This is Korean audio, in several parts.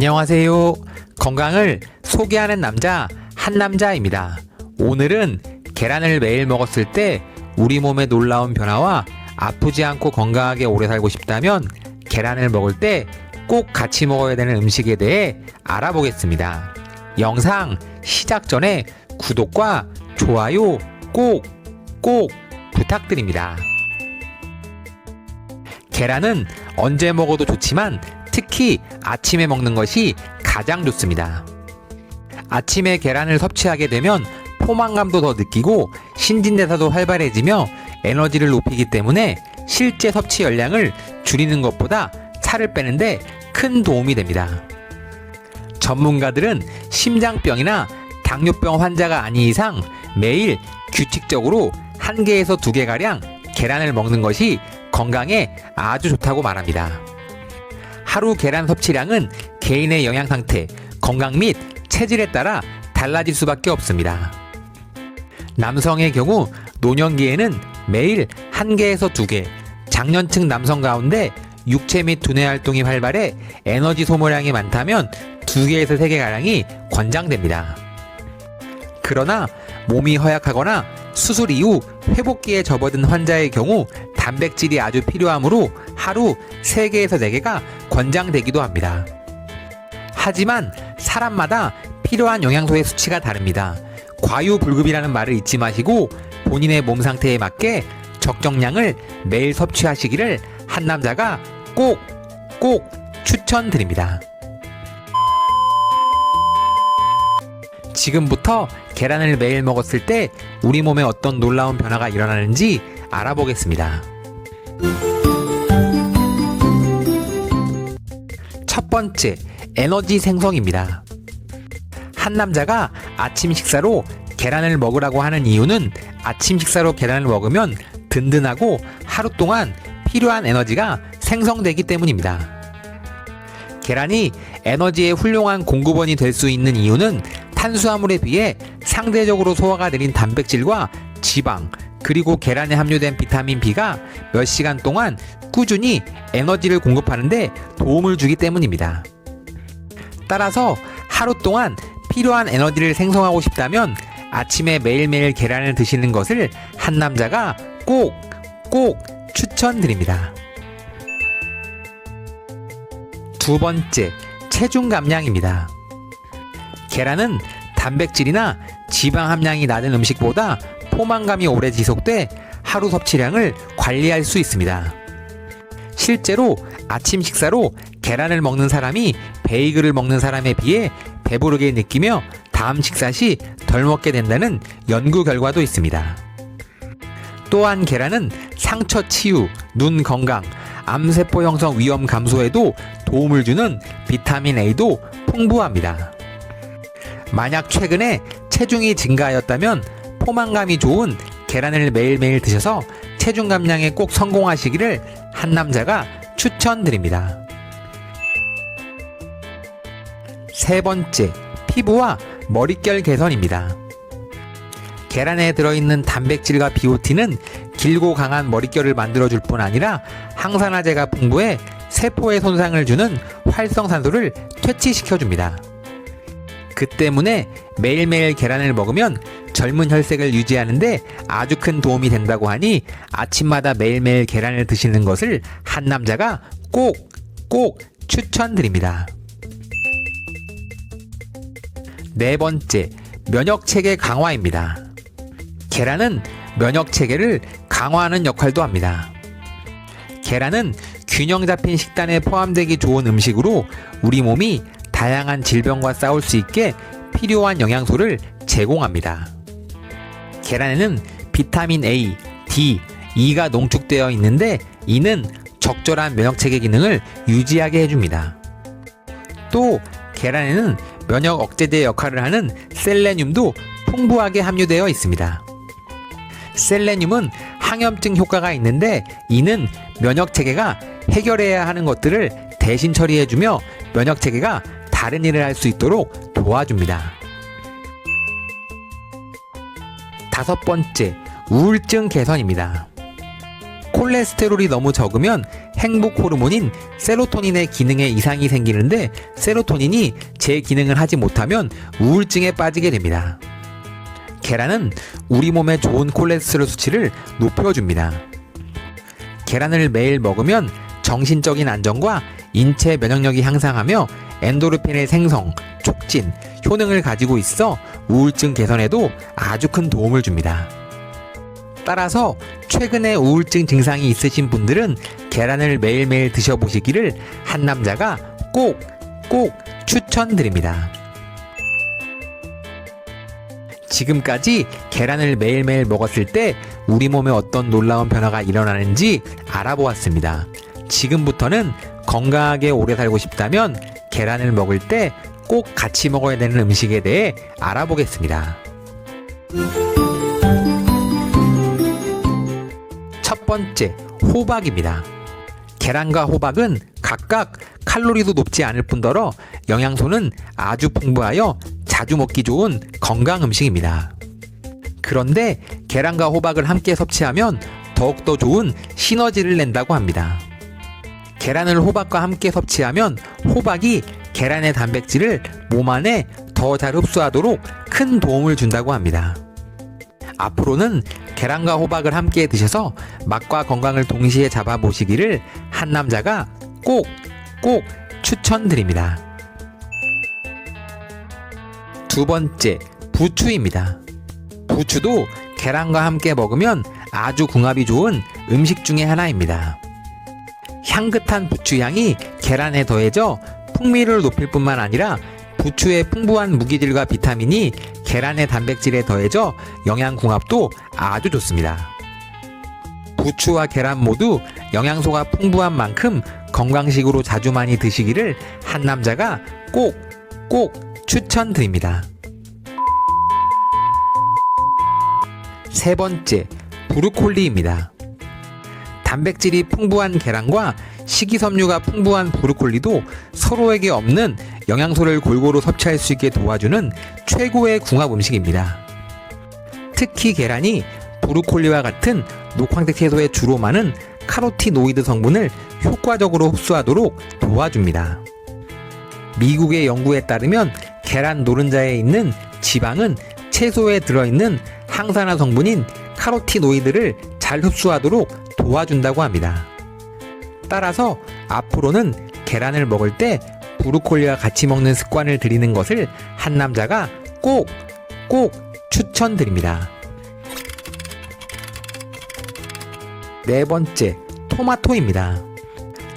안녕하세요. 건강을 소개하는 남자, 한남자입니다. 오늘은 계란을 매일 먹었을 때 우리 몸에 놀라운 변화와 아프지 않고 건강하게 오래 살고 싶다면 계란을 먹을 때 꼭 같이 먹어야 되는 음식에 대해 알아보겠습니다. 영상 시작 전에 구독과 좋아요 꼭, 꼭 부탁드립니다. 계란은 언제 먹어도 좋지만 특히 아침에 먹는 것이 가장 좋습니다. 아침에 계란을 섭취하게 되면 포만감도 더 느끼고 신진대사도 활발해지며 에너지를 높이기 때문에 실제 섭취 열량을 줄이는 것보다 살을 빼는데 큰 도움이 됩니다. 전문가들은 심장병이나 당뇨병 환자가 아닌 이상 매일 규칙적으로 한 개에서 두 개가량 계란을 먹는 것이 건강에 아주 좋다고 말합니다. 하루 계란 섭취량은 개인의 영양 상태, 건강 및 체질에 따라 달라질 수밖에 없습니다. 남성의 경우 노년기에는 매일 한 개에서 두 개, 장년층 남성 가운데 육체 및 두뇌 활동이 활발해 에너지 소모량이 많다면 두 개에서 세개 가량이 권장됩니다. 그러나 몸이 허약하거나 수술 이후 회복기에 접어든 환자의 경우 단백질이 아주 필요하므로 하루 3개에서 4개가 권장되기도 합니다. 하지만 사람마다 필요한 영양소의 수치가 다릅니다. 과유불급이라는 말을 잊지 마시고 본인의 몸 상태에 맞게 적정량을 매일 섭취하시기를 한 남자가 꼭, 꼭 추천드립니다. 지금부터 계란을 매일 먹었을 때 우리 몸에 어떤 놀라운 변화가 일어나는지 알아보겠습니다. 첫 번째, 에너지 생성입니다. 한 남자가 아침 식사로 계란을 먹으라고 하는 이유는 아침 식사로 계란을 먹으면 든든하고 하루 동안 필요한 에너지가 생성되기 때문입니다. 계란이 에너지의 훌륭한 공급원이 될 수 있는 이유는 탄수화물에 비해 상대적으로 소화가 느린 단백질과 지방, 그리고 계란에 함유된 비타민 B가 몇 시간 동안 꾸준히 에너지를 공급하는데 도움을 주기 때문입니다. 따라서 하루 동안 필요한 에너지를 생성하고 싶다면 아침에 매일매일 계란을 드시는 것을 한 남자가 꼭, 꼭 추천드립니다. 두 번째, 체중 감량입니다. 계란은 단백질이나 지방 함량이 낮은 음식보다 포만감이 오래 지속돼 하루 섭취량을 관리할 수 있습니다. 실제로 아침 식사로 계란을 먹는 사람이 베이글을 먹는 사람에 비해 배부르게 느끼며 다음 식사 시 덜 먹게 된다는 연구 결과도 있습니다. 또한 계란은 상처 치유, 눈 건강, 암세포 형성 위험 감소에도 도움을 주는 비타민 A도 풍부합니다. 만약 최근에 체중이 증가하였다면 포만감이 좋은 계란을 매일매일 드셔서 체중 감량에 꼭 성공하시기를 한 남자가 추천드립니다. 세 번째, 피부와 머릿결 개선입니다. 계란에 들어있는 단백질과 비오틴은 길고 강한 머릿결을 만들어줄 뿐 아니라 항산화제가 풍부해 세포에 손상을 주는 활성산소를 퇴치시켜줍니다. 그 때문에 매일매일 계란을 먹으면 젊은 혈색을 유지하는데 아주 큰 도움이 된다고 하니 아침마다 매일매일 계란을 드시는 것을 한 남자가 꼭, 꼭 추천드립니다. 네 번째, 면역체계 강화입니다. 계란은 면역체계를 강화하는 역할도 합니다. 계란은 균형 잡힌 식단에 포함되기 좋은 음식으로 우리 몸이 다양한 질병과 싸울 수 있게 필요한 영양소를 제공합니다. 계란에는 비타민 A, D, E가 농축되어 있는데 이는 적절한 면역 체계 기능을 유지하게 해줍니다. 또 계란에는 면역 억제제 역할을 하는 셀레늄도 풍부하게 함유되어 있습니다. 셀레늄은 항염증 효과가 있는데 이는 면역 체계가 해결해야 하는 것들을 대신 처리해주며 면역 체계가 다른 일을 할 수 있도록 도와줍니다. 다섯 번째, 우울증 개선입니다. 콜레스테롤이 너무 적으면 행복 호르몬인 세로토닌의 기능에 이상이 생기는데 세로토닌이 제 기능을 하지 못하면 우울증에 빠지게 됩니다. 계란은 우리 몸에 좋은 콜레스테롤 수치를 높여줍니다. 계란을 매일 먹으면 정신적인 안정과 인체 면역력이 향상하며 엔도르핀의 생성, 촉진, 효능을 가지고 있어 우울증 개선에도 아주 큰 도움을 줍니다. 따라서 최근에 우울증 증상이 있으신 분들은 계란을 매일매일 드셔보시기를 한 남자가 꼭, 꼭 추천드립니다. 지금까지 계란을 매일매일 먹었을 때 우리 몸에 어떤 놀라운 변화가 일어나는지 알아보았습니다. 지금부터는 건강하게 오래 살고 싶다면 계란을 먹을 때 꼭 같이 먹어야 되는 음식에 대해 알아보겠습니다. 첫 번째, 호박입니다. 계란과 호박은 각각 칼로리도 높지 않을 뿐더러 영양소는 아주 풍부하여 자주 먹기 좋은 건강 음식입니다. 그런데 계란과 호박을 함께 섭취하면 더욱더 좋은 시너지를 낸다고 합니다. 계란을 호박과 함께 섭취하면 호박이 계란의 단백질을 몸 안에 더 잘 흡수하도록 큰 도움을 준다고 합니다. 앞으로는 계란과 호박을 함께 드셔서 맛과 건강을 동시에 잡아보시기를 한 남자가 꼭, 꼭 추천드립니다. 두 번째, 부추입니다. 부추도 계란과 함께 먹으면 아주 궁합이 좋은 음식 중에 하나입니다. 향긋한 부추향이 계란에 더해져 풍미를 높일 뿐만 아니라 부추의 풍부한 무기질과 비타민이 계란의 단백질에 더해져 영양 궁합도 아주 좋습니다. 부추와 계란 모두 영양소가 풍부한 만큼 건강식으로 자주 많이 드시기를 한 남자가 꼭, 꼭 추천드립니다. 세 번째, 브루콜리입니다. 단백질이 풍부한 계란과 식이섬유가 풍부한 브루콜리도 서로에게 없는 영양소를 골고루 섭취할 수 있게 도와주는 최고의 궁합 음식입니다. 특히 계란이 브루콜리와 같은 녹황색 채소에 주로 많은 카로티노이드 성분을 효과적으로 흡수하도록 도와줍니다. 미국의 연구에 따르면 계란 노른자에 있는 지방은 채소에 들어있는 항산화 성분인 카로티노이드를 잘 흡수하도록 도와준다고 합니다. 따라서 앞으로는 계란을 먹을 때 브루콜리와 같이 먹는 습관을 들이는 것을 한 남자가 꼭, 꼭 추천드립니다. 네 번째, 토마토입니다.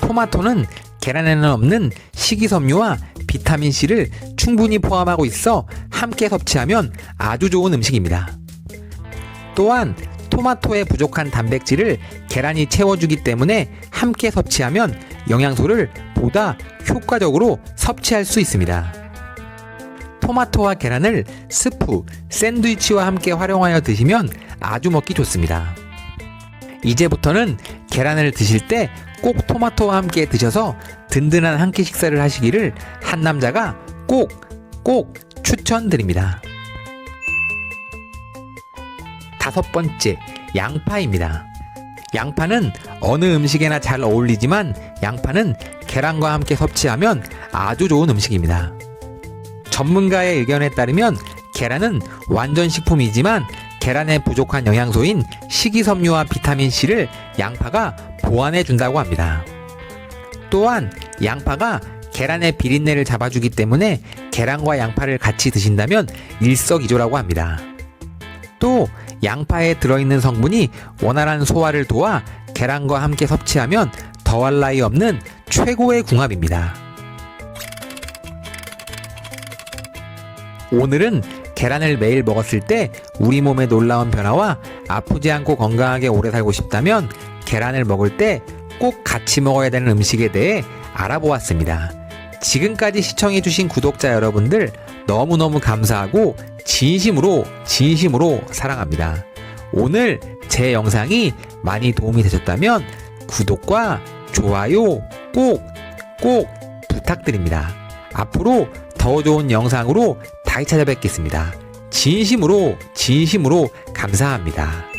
토마토는 계란에는 없는 식이섬유와 비타민C를 충분히 포함하고 있어 함께 섭취하면 아주 좋은 음식입니다. 또한 토마토에 부족한 단백질을 계란이 채워주기 때문에 함께 섭취하면 영양소를 보다 효과적으로 섭취할 수 있습니다. 토마토와 계란을 스프, 샌드위치와 함께 활용하여 드시면 아주 먹기 좋습니다. 이제부터는 계란을 드실 때 꼭 토마토와 함께 드셔서 든든한 한 끼 식사를 하시기를 한 남자가 꼭, 꼭 추천드립니다. 다섯 번째, 양파입니다. 양파는 어느 음식에나 잘 어울리지만 양파는 계란과 함께 섭취하면 아주 좋은 음식입니다. 전문가의 의견에 따르면 계란은 완전 식품이지만 계란에 부족한 영양소인 식이섬유와 비타민C를 양파가 보완해 준다고 합니다. 또한 양파가 계란의 비린내를 잡아주기 때문에 계란과 양파를 같이 드신다면 일석이조라고 합니다. 또 양파에 들어있는 성분이 원활한 소화를 도와 계란과 함께 섭취하면 더할 나위 없는 최고의 궁합입니다. 오늘은 계란을 매일 먹었을 때 우리 몸의 놀라운 변화와 아프지 않고 건강하게 오래 살고 싶다면 계란을 먹을 때 꼭 같이 먹어야 되는 음식에 대해 알아보았습니다. 지금까지 시청해주신 구독자 여러분들 너무너무 감사하고 진심으로 진심으로 사랑합니다. 오늘 제 영상이 많이 도움이 되셨다면 구독과 좋아요 꼭 꼭 부탁드립니다. 앞으로 더 좋은 영상으로 다시 찾아뵙겠습니다. 진심으로, 진심으로 감사합니다.